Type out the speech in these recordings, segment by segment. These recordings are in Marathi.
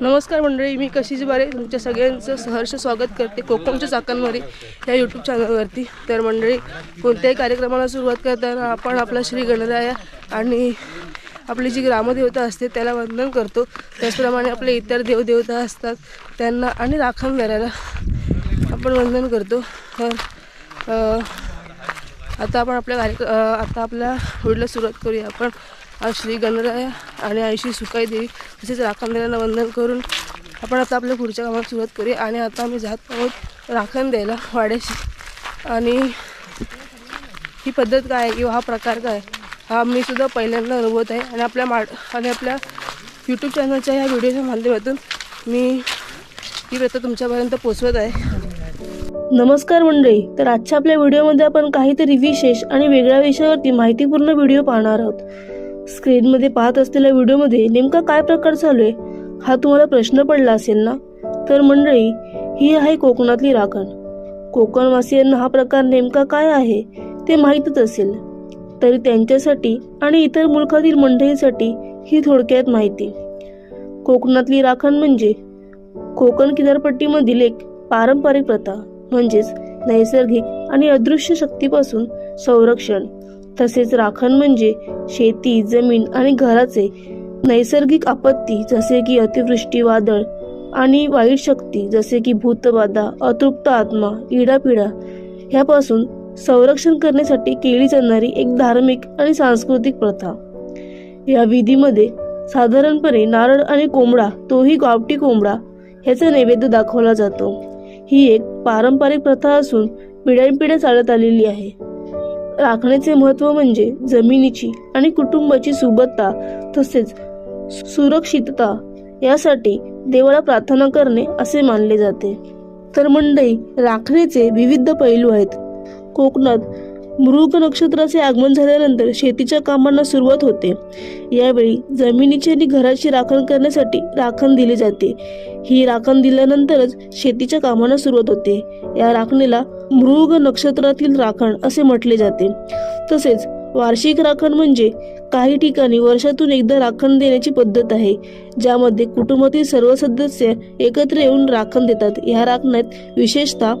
नमस्कार मंडळी मी कशीच बारे. तुमच्या सगळ्यांचं सहर्ष स्वागत करते कोकमच्या चाकांमध्ये या यूट्यूब चॅनलवरती तर मंडळी कोणत्याही कार्यक्रमाला सुरुवात करताना आपण आपला श्री गणराया आणि आपली जी ग्रामदेवता असते त्याला वंदन करतो. त्याचप्रमाणे आपले इतर देवदेवता असतात त्यांना आणि राखण धरायला आपण वंदन करतो. तर आता आपण आपल्या कार्य आता आपल्या होडीला सुरुवात करूया आपण. श्री गणराया आणि आईशी सुकाई देवी तसेच राखण वंदन करून आपण आता आपल्या पुढच्या कामाला सुरुवात करूया. आणि आता आम्ही जात आहोत राखण द्यायला वाड्याशी. आणि ही पद्धत काय आहे किंवा हा प्रकार काय हा मी सुद्धा पहिल्यांदा अनुभवत आहे. आणि आपल्या मा आणि आपल्या यूट्यूब चॅनलच्या ह्या व्हिडिओच्या माध्यमातून मी ही प्रथा तुमच्यापर्यंत पोचवत आहे. नमस्कार मंडळी. तर आजच्या आपल्या व्हिडिओमध्ये आपण काहीतरी विशेष आणि वेगळ्या विषयावरती माहितीपूर्ण व्हिडिओ पाहणार आहोत. स्क्रीनमध्ये पाहत असलेल्या व्हिडिओमध्ये नेमका काय प्रकार चालू आहे हा तुम्हाला प्रश्न पडला असेल ना? तर मंडळी ही आहे कोकणातली राखण. कोकणवासियांना हा प्रकार नेमका काय आहे ते माहीतच असेल. तरी त्यांच्यासाठी आणि इतर मुलखातील मंडळींसाठी ही थोडक्यात माहिती. कोकणातली राखण म्हणजे कोकण किनारपट्टीमधील एक पारंपरिक प्रथा म्हणजेच नैसर्गिक आणि अदृश्य शक्तीपासून संरक्षण. तसेच राखण म्हणजे शेती जमीन आणि घराचे नैसर्गिक आपत्ती जसे की अतिवृष्टी वादळ आणि वाईट शक्ती जसे की भूतबाधा अतृप्त आत्मा इडापिडा ह्यापासून संरक्षण करण्यासाठी केली जाणारी एक धार्मिक आणि सांस्कृतिक प्रथा. या विधीमध्ये साधारणपणे नारळ आणि कोंबडा तोही गावठी कोंबडा ह्याचा नैवेद्य दाखवला जातो. ही एक पारंपरिक प्रथा असून पिढ्यानपिढ्या चालत आलेली आहे. राखण्याचे महत्त्व म्हणजे जमिनीची आणि कुटुंबाची सुबत्ता तसेच सुरक्षितता यासाठी देवाला प्रार्थना करणे असे मानले जाते. तर मंडई राखण्याचे विविध पैलू आहेत. कोकणात मृग नक्षत्राचे आगमन झाल्यानंतर शेतीच्या कामांना सुरुवात होते. यावेळी जमिनीची आणि घराची राखण करण्यासाठी राखण दिली जाते. ही राखण दिल्यानंतरच शेतीच्या कामांना सुरुवात होते. या राखणीला मृग नक्षत्रातील राखण असे म्हटले जाते. तसेच वार्षिक राखण म्हणजे काही ठिकाणी वर्षातून एकदा राखण देण्याची पद्धत आहे ज्यामध्ये कुटुंबातील सर्व सदस्य एकत्र येऊन राखण देतात. या राखण्यात विशेषतः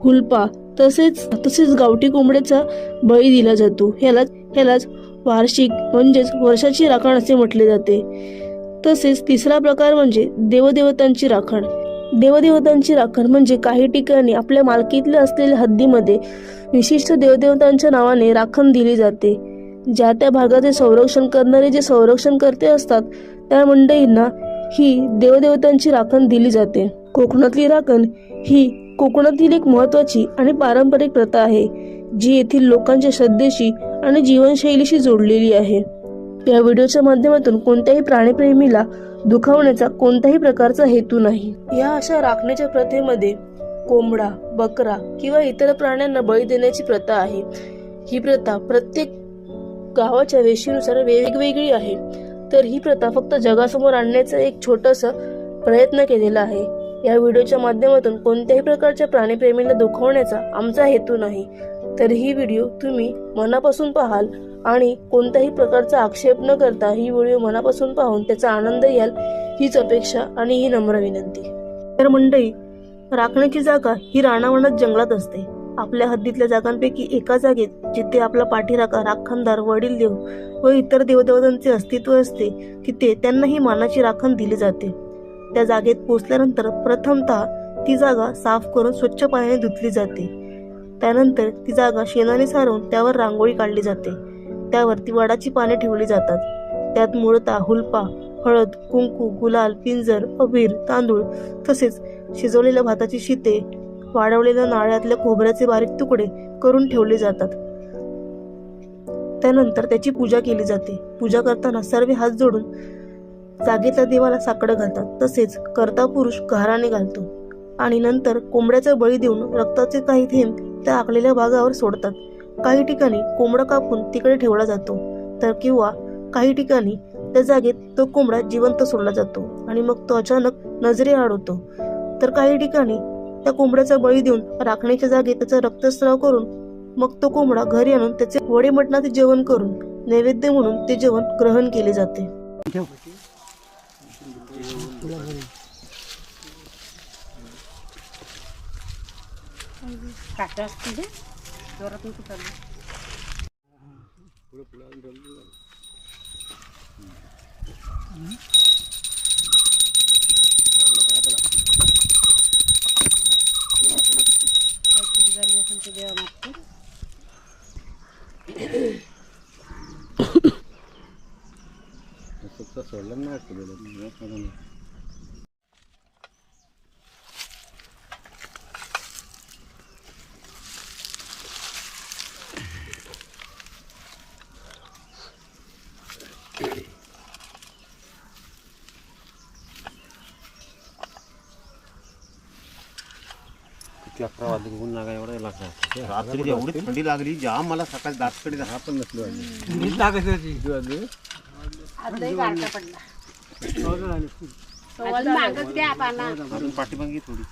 हुलपा तसेच तसेच गावठी कोंबड्याचा बळी दिला जातो. ह्यालाच ह्यालाच वार्षिक म्हणजेच वर्षाची राखण असे म्हटले जाते. तसेच तिसरा प्रकार म्हणजे देवदेवतांची राखण. देवदेवतांची राखण म्हणजे काही ठिकाणी आपल्या मालकीतल्या असलेल्या हद्दीमध्ये विशिष्ट देवदेवतांच्या नावाने राखण दिली जाते. ज्या त्या भागाचे संरक्षण करणारे जे संरक्षणकर्ते असतात त्या मंडळींना ही देवदेवतांची राखण दिली जाते. कोकणातली राखण ही कोकणातील एक महत्वाची आणि पारंपरिक प्रथा आहे जी येथील लोकांच्या श्रद्धेशी आणि जीवनशैलीशी जोडलेली आहे. या व्हिडिओच्या माध्यमातून कोणत्याही प्राणीप्रेमीला दुखावण्याचा कोणत्याही प्रकारचा हेतू नाही. या अशा राखण्याच्या प्रथेमध्ये कोंबडा बकरा किंवा इतर प्राण्यांना बळी देण्याची प्रथा आहे. ही प्रथा प्रत्येक गावाच्या वेशीनुसार वेगवेगळी आहे. तर ही प्रथा फक्त जगासमोर आणण्याचा एक छोटासा प्रयत्न केलेला आहे. या व्हिडिओच्या माध्यमातून कोणत्याही प्रकारच्या प्राणीप्रेमीला दुखवण्याचा आमचा हेतू नाही. तर ही व्हिडिओ तुम्ही मनापासून पाहाल आणि कोणत्याही प्रकारचा आक्षेप न करता ही व्हिडिओ मनापासून पाहून त्याचा आनंद याल हीच अपेक्षा आणि ही नम्र विनंती. तर मंडळी राखण्याची जागा ही राणावणात जंगलात असते. आपल्या हद्दीतल्या जागांपैकी एका जागेत जिथे आपला पाठीराखा राखणदार वडील देव व इतर देवदेवतांचे अस्तित्व असते तिथे त्यांना ही मानाची राखण दिली जाते. त्या जागेत पोचल्यानंतर प्रथमतः ती जागा साफ करून स्वच्छ पाण्याने धुतली जाते. त्यानंतर ती जागा शेणाने सारून त्यावर रांगोळी काढली जाते. त्यावरती वडाची पाने ठेवली जातात. त्यात मूळता हुलपा हळद कुंकू गुलाल पिंजर अबीर तांदूळ तसेच शिजवलेल्या भाताची शिते वाढवलेल्या नाळ्यातल्या खोबऱ्याचे बारीक तुकडे करून ठेवले जातात. त्यानंतर त्याची पूजा केली जाते. पूजा करताना सर्व हात जोडून जागेतल्या देवाला साकडं घालतात. तसेच कर्ता पुरुष घराने घालतो. आणि नंतर कोंबड्याचा बळी देऊन रक्ताचे काही थेंब त्या आखलेल्या भागावर सोडतात. काही ठिकाणी कोंबडा कापून तिकडे ठेवला जातो. तर किंवा काही ठिकाणी त्या जागेत तो कोंबडा जिवंत सोडला जातो आणि मग तो अचानक नजरे आड होतो तर काही ठिकाणी त्या कोंबड्याचा बळी देऊन राखण्याच्या जागेत त्याचा रक्तस्राव करून मग तो कोंबडा घरी आणून त्याचे वडे मटणाचे जेवण करून नैवेद्य म्हणून ते जेवण ग्रहण केले जाते. কাটে আসছি যে জ্বর কিন্তু পারবে এখন থেকে আমার Eso está sola, no, que lo tenía किती अकरा वाजले ऊन लागा एवढा लागला रात्री एवढी थंडी लागली जाम मला सकाळी दातकडे हा पण नसलो अजून पाठीमागे थोडी.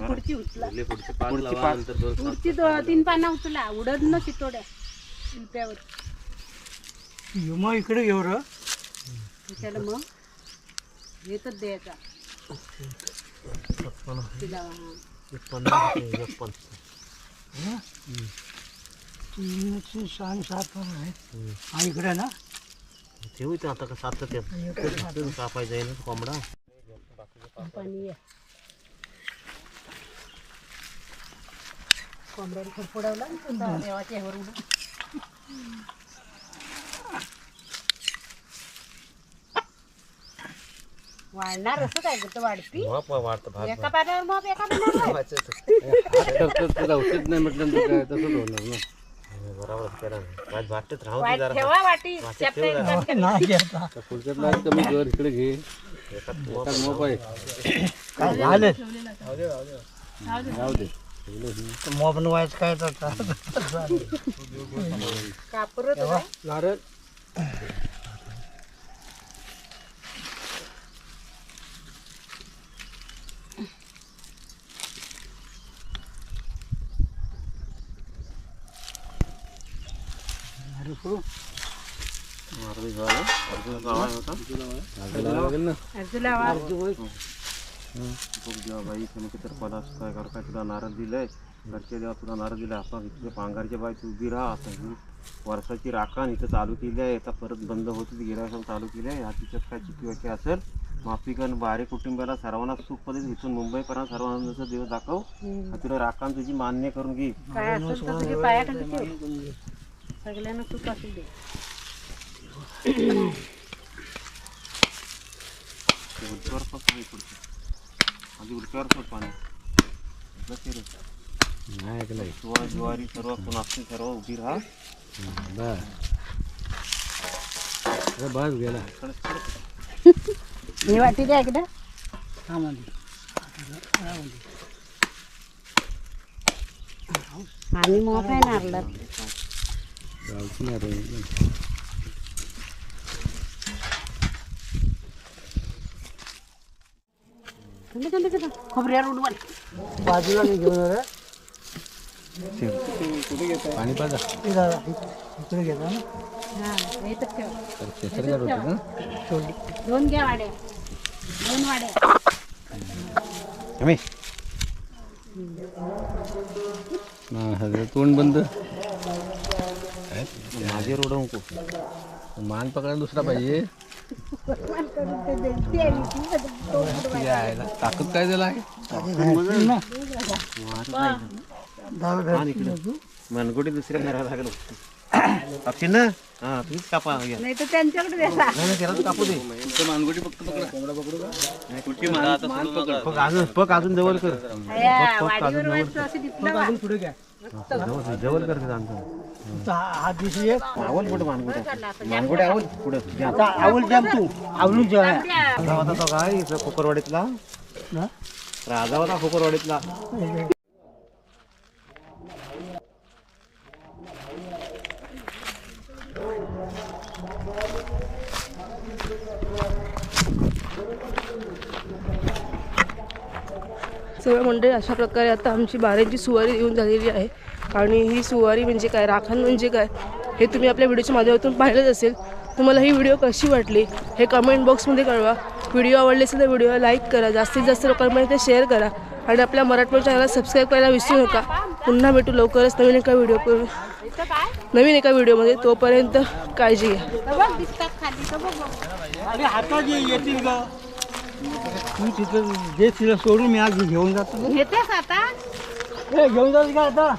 पुढली पुढची पाच लावा, नंतर दोन सात. पुढची दो- तीन पानं उचला. उडत न शितोड्या. शिल्प्यावर मग इकडे घेऊ र. त्याला मग येतच द्यायचा. तिला, हा. तीनशे सहा आणि सात हा इकडे ना ठेवू इथं आता का सात कापायचं आहे ना कोंबडा पाणी आहे देवाच्या ह्यावर वाढणार असं काय करतं वाढती? वाढतं भात एका पाण्यावर मग एका पाण्यावर औषध नाही म्हटलं तर तसंच होणार ना. बरोबर करा. भात वाटत राहू दे वाट जरा. ठेवा वाटी. नाही पुढच्यातला कमी कर इकडे घे. एकात मोप. आहे. काय झालं? जाऊ दे. व्हायचं काय तर? नारळ अर्धी झालं अर्धी लावा होता अर्जू लावा. बघ देवा बाई तुम्ही तर पदास काय कर काय तुला नारळ दिलंय. घरच्या देवा तुला नारळ दिलाय आता इथे पांघरच्या बाई तू उभी राहा. आता ही वर्षाची राखण इथं चालू केली आहे. आता परत बंद होती गिरायक चालू केली आहे. तिच्यात काय चुकी वाकी असेल? माफी कर. बारे कुटुंबाला सर्वांना सुख पद्धती इथून मुंबईपर्यंत सर्वांना दिवस दाखव. तुला राखण तुझी मान्य करून घे. सगळ्यांना सुख असू दे. उलट्यावर पण पाणी आधी उलट्यावर पण पाणी ज्वारी सर्व कोण सर्व उभी राहा बस गेला हे वाटी द्या आणि मोठ आहे थंडी थंडी थंडी खोबऱ्यावर उडवल बाजूला नाही घेऊन रे पाणी पाजा हे दादा इकडे घेता ना हा इथंच ठेव इथंच ठेव. दोन घ्या वाड्या दोन वाड्या तोंड बंद माझे रोड नको. मान पकडायला दुसरा पाहिजे. ताकद काय दिला आहे मनगोटी दुसऱ्या घराला लागलो. ना हा तुम्हीच कापा. नाही तर त्यांच्याकडे नाही कापू दे. मानगोटी फक्त पकडा कोंबडा पकडू का पग अजून पग अजून जवळ कर. पुढे घ्या. जवळ जवळ कर ते आमचं. आता हा दिवशी एक आवल कुठं मानगोटी मानगोटी आवल पुढं घ्या. आता आवल? जाम तू आवलू जा राजा होता तो काय? इथं कोकरवाडीतला ना? राजा होता कोकरवाडीतला सर्व मंडळी अशा प्रकारे आता आमची बाऱ्यांची सुवारी येऊन झालेली आहे. आणि ही सुवारी म्हणजे काय राखण म्हणजे काय हे तुम्ही आपल्या व्हिडिओच्या माध्यमातून पाहिलंच असेल. तुम्हाला ही व्हिडिओ कशी वाटली हे कमेंट बॉक्समध्ये कळवा. व्हिडिओ आवडले असेल तर व्हिडिओला लाईक करा. जास्तीत जास्त लोकांपर्यंत ते शेअर करा. आणि आपल्या मराठमोळी चॅनलला सबस्क्राईब करायला विसरू नका. पुन्हा भेटू लवकरच नवीन एका व्हिडिओ करू नवीन एका व्हिडिओमध्ये तोपर्यंत काळजी घ्या. तू तिथं जे तिला सोडून मी आज घेऊन जातो घेतेस आता? घेऊन जातो का आता?